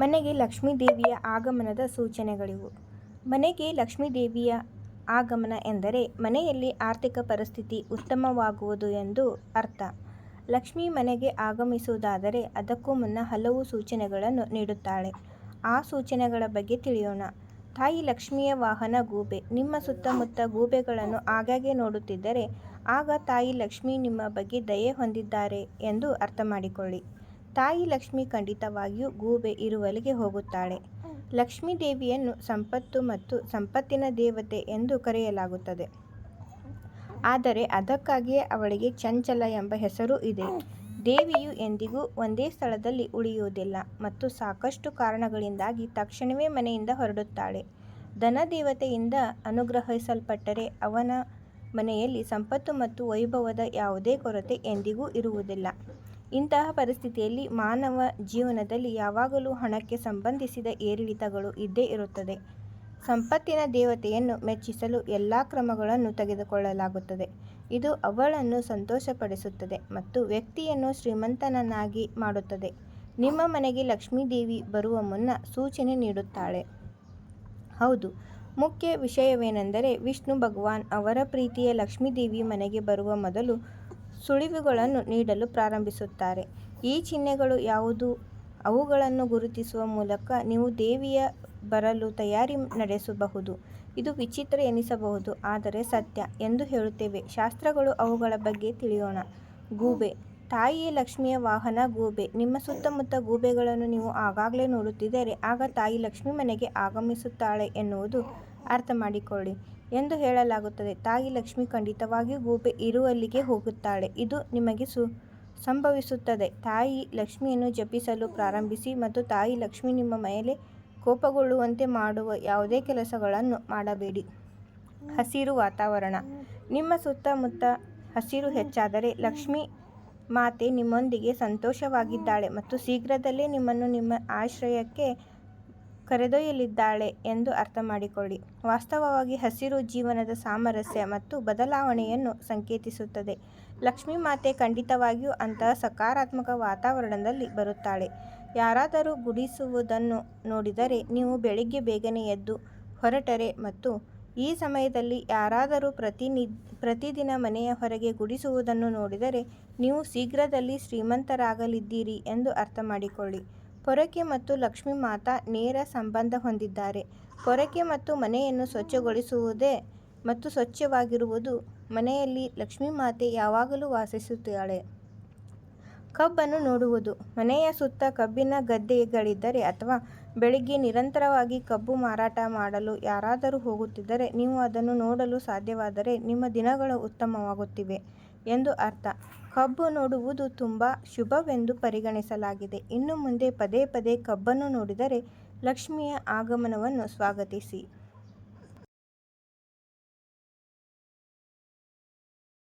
ಮನೆಗೆ ಲಕ್ಷ್ಮೀ ದೇವಿಯ ಆಗಮನದ ಸೂಚನೆಗಳಿವು. ಮನೆಗೆ ಲಕ್ಷ್ಮೀ ದೇವಿಯ ಆಗಮನ ಎಂದರೆ ಮನೆಯಲ್ಲಿ ಆರ್ಥಿಕ ಪರಿಸ್ಥಿತಿ ಉತ್ತಮವಾಗುವುದು ಎಂದು ಅರ್ಥ. ಲಕ್ಷ್ಮಿ ಮನೆಗೆ ಆಗಮಿಸುವುದಾದರೆ ಅದಕ್ಕೂ ಮುನ್ನ ಹಲವು ಸೂಚನೆಗಳನ್ನು ನೀಡುತ್ತಾಳೆ. ಆ ಸೂಚನೆಗಳ ಬಗ್ಗೆ ತಿಳಿಯೋಣ. ತಾಯಿ ಲಕ್ಷ್ಮಿಯ ವಾಹನ ಗೂಬೆ. ನಿಮ್ಮ ಸುತ್ತಮುತ್ತ ಗೂಬೆಗಳನ್ನು ಆಗಾಗ್ಗೆ ನೋಡುತ್ತಿದ್ದರೆ ಆಗ ತಾಯಿ ಲಕ್ಷ್ಮಿ ನಿಮ್ಮ ಬಗ್ಗೆ ದಯೆ ಹೊಂದಿದ್ದಾರೆ ಎಂದು ಅರ್ಥ ಮಾಡಿಕೊಳ್ಳಿ ತಾಯಿ ಲಕ್ಷ್ಮಿ ಖಂಡಿತವಾಗಿಯೂ ಗೂಬೆ ಇರುವಲಿಗೆ ಹೋಗುತ್ತಾಳೆ. ಲಕ್ಷ್ಮೀ ದೇವಿಯನ್ನು ಸಂಪತ್ತು ಮತ್ತು ಸಂಪತ್ತಿನ ದೇವತೆ ಎಂದು ಕರೆಯಲಾಗುತ್ತದೆ. ಆದರೆ ಅದಕ್ಕಾಗಿಯೇ ಅವಳಿಗೆ ಚಂಚಲ ಎಂಬ ಹೆಸರೂ ಇದೆ. ದೇವಿಯು ಎಂದಿಗೂ ಒಂದೇ ಸ್ಥಳದಲ್ಲಿ ಉಳಿಯುವುದಿಲ್ಲ ಮತ್ತು ಸಾಕಷ್ಟು ಕಾರಣಗಳಿಂದಾಗಿ ತಕ್ಷಣವೇ ಮನೆಯಿಂದ ಹೊರಡುತ್ತಾಳೆ. ಧನ ದೇವತೆಯಿಂದ ಅನುಗ್ರಹಿಸಲ್ಪಟ್ಟರೆ ಅವನ ಮನೆಯಲ್ಲಿ ಸಂಪತ್ತು ಮತ್ತು ವೈಭವದ ಯಾವುದೇ ಕೊರತೆ ಎಂದಿಗೂ ಇರುವುದಿಲ್ಲ. ಇಂತಹ ಪರಿಸ್ಥಿತಿಯಲ್ಲಿ ಮಾನವ ಜೀವನದಲ್ಲಿ ಯಾವಾಗಲೂ ಹಣಕ್ಕೆ ಸಂಬಂಧಿಸಿದ ಏರಿಳಿತಗಳು ಇದ್ದೇ ಇರುತ್ತದೆ. ಸಂಪತ್ತಿನ ದೇವತೆಯನ್ನು ಮೆಚ್ಚಿಸಲು ಎಲ್ಲ ಕ್ರಮಗಳನ್ನು ತೆಗೆದುಕೊಳ್ಳಲಾಗುತ್ತದೆ. ಇದು ಅವಳನ್ನು ಸಂತೋಷಪಡಿಸುತ್ತದೆ ಮತ್ತು ವ್ಯಕ್ತಿಯನ್ನು ಶ್ರೀಮಂತನನ್ನಾಗಿ ಮಾಡುತ್ತದೆ. ನಿಮ್ಮ ಮನೆಗೆ ಲಕ್ಷ್ಮೀದೇವಿ ಬರುವ ಮುನ್ನ ಸೂಚನೆ ನೀಡುತ್ತಾಳೆ. ಹೌದು, ಮುಖ್ಯ ವಿಷಯವೇನೆಂದರೆ ವಿಷ್ಣು ಭಗವಾನ್ ಅವರ ಪ್ರೀತಿಯ ಲಕ್ಷ್ಮೀದೇವಿ ಮನೆಗೆ ಬರುವ ಮೊದಲು ಸುಳಿವುಗಳನ್ನು ನೀಡಲು ಪ್ರಾರಂಭಿಸುತ್ತಾರೆ. ಈ ಚಿಹ್ನೆಗಳು ಯಾವುದು? ಅವುಗಳನ್ನು ಗುರುತಿಸುವ ಮೂಲಕ ನೀವು ದೇವಿಯ ಬರಲು ತಯಾರಿ ನಡೆಸಬಹುದು. ಇದು ವಿಚಿತ್ರ ಎನಿಸಬಹುದು, ಆದರೆ ಸತ್ಯ ಎಂದು ಹೇಳುತ್ತೇವೆ. ಶಾಸ್ತ್ರಗಳು ಅವುಗಳ ಬಗ್ಗೆ ತಿಳಿಯೋಣ. ಗೂಬೆ. ತಾಯಿ ಲಕ್ಷ್ಮಿಯ ವಾಹನ ಗೂಬೆ. ನಿಮ್ಮ ಸುತ್ತಮುತ್ತ ಗೂಬೆಗಳನ್ನು ನೀವು ಆಗಾಗಲೇ ನೋಡುತ್ತಿದ್ದರೆ, ಆಗ ತಾಯಿ ಲಕ್ಷ್ಮಿ ಮನೆಗೆ ಆಗಮಿಸುತ್ತಾಳೆ ಎನ್ನುವುದು ಅರ್ಥ ಮಾಡಿಕೊಳ್ಳಿ ಎಂದು ಹೇಳಲಾಗುತ್ತದೆ. ತಾಯಿ ಲಕ್ಷ್ಮಿ ಖಂಡಿತವಾಗಿಯೂ ಗೂಬೆ ಇರುವಲ್ಲಿಗೆ ಹೋಗುತ್ತಾಳೆ. ಇದು ನಿಮಗೆ ಸು, ಸಂಭವಿಸುತ್ತದೆ. ತಾಯಿ ಲಕ್ಷ್ಮಿಯನ್ನು ಜಪಿಸಲು ಪ್ರಾರಂಭಿಸಿ ಮತ್ತು ತಾಯಿ ಲಕ್ಷ್ಮಿ ನಿಮ್ಮ ಮೇಲೆ ಕೋಪಗೊಳ್ಳುವಂತೆ ಮಾಡುವ ಯಾವುದೇ ಕೆಲಸಗಳನ್ನು ಮಾಡಬೇಡಿ. ಹಸಿರು ವಾತಾವರಣ. ನಿಮ್ಮ ಸುತ್ತಮುತ್ತ ಹಸಿರು ಹೆಚ್ಚಾದರೆ ಲಕ್ಷ್ಮಿ ಮಾತೆ ನಿಮ್ಮೊಂದಿಗೆ ಸಂತೋಷವಾಗಿದ್ದಾಳೆ ಮತ್ತು ಶೀಘ್ರದಲ್ಲೇ ನಿಮ್ಮನ್ನು ನಿಮ್ಮ ಆಶ್ರಯಕ್ಕೆ ಕರೆದೊಯ್ಯಲಿದ್ದಾಳೆ ಎಂದು ಅರ್ಥ ಮಾಡಿಕೊಳ್ಳಿ ವಾಸ್ತವವಾಗಿ ಹಸಿರು ಜೀವನದ ಸಾಮರಸ್ಯ ಮತ್ತು ಬದಲಾವಣೆಯನ್ನು ಸಂಕೇತಿಸುತ್ತದೆ. ಲಕ್ಷ್ಮಿ ಮಾತೆ ಖಂಡಿತವಾಗಿಯೂ ಅಂತಹ ಸಕಾರಾತ್ಮಕ ವಾತಾವರಣದಲ್ಲಿ ಬರುತ್ತಾಳೆ. ಯಾರಾದರೂ ಗುಡಿಸುವುದನ್ನು ನೋಡಿದರೆ ನೀವು ಬೆಳಿಗ್ಗೆ ಬೇಗನೆ ಎದ್ದು ಹೊರಟರೆ ಮತ್ತು ಈ ಸಮಯದಲ್ಲಿ ಯಾರಾದರೂ ಪ್ರತಿನಿ, ಪ್ರತಿದಿನ ಮನೆಯ ಹೊರಗೆ ಗುಡಿಸುವುದನ್ನು ನೋಡಿದರೆ ನೀವು ಶೀಘ್ರದಲ್ಲಿ ಶ್ರೀಮಂತರಾಗಲಿದ್ದೀರಿ ಎಂದು ಅರ್ಥ ಮಾಡಿಕೊಳ್ಳಿ ಪೊರಕೆ ಮತ್ತು ಲಕ್ಷ್ಮಿ ಮಾತಾ ನೇರ ಸಂಬಂಧ ಹೊಂದಿದ್ದಾರೆ. ಪೊರಕೆ ಮತ್ತು ಮನೆಯನ್ನು ಸ್ವಚ್ಛಗೊಳಿಸುವುದೇ ಮತ್ತು ಸ್ವಚ್ಛವಾಗಿರುವುದು ಮನೆಯಲ್ಲಿ ಲಕ್ಷ್ಮೀ ಮಾತೆ ಯಾವಾಗಲೂ ವಾಸಿಸುತ್ತಾಳೆ. ಕಬ್ಬನ್ನು ನೋಡುವುದು. ಮನೆಯ ಸುತ್ತ ಕಬ್ಬಿನ ಗದ್ದೆಗಳಿದ್ದರೆ ಅಥವಾ ಬೆಳಿಗ್ಗೆ ನಿರಂತರವಾಗಿ ಕಬ್ಬು ಮಾರಾಟ ಮಾಡಲು ಯಾರಾದರೂ ಹೋಗುತ್ತಿದ್ದರೆ ನೀವು ಅದನ್ನು ನೋಡಲು ಸಾಧ್ಯವಾದರೆ ನಿಮ್ಮ ದಿನಗಳು ಉತ್ತಮವಾಗುತ್ತಿವೆ ಎಂದು ಅರ್ಥ. ಕಬ್ಬು ನೋಡುವುದು ತುಂಬ ಶುಭವೆಂದು ಪರಿಗಣಿಸಲಾಗಿದೆ. ಇನ್ನು ಮುಂದೆ ಪದೇ ಪದೇ ಕಬ್ಬನ್ನು ನೋಡಿದರೆ ಲಕ್ಷ್ಮಿಯ ಆಗಮನವನ್ನು ಸ್ವಾಗತಿಸಿ.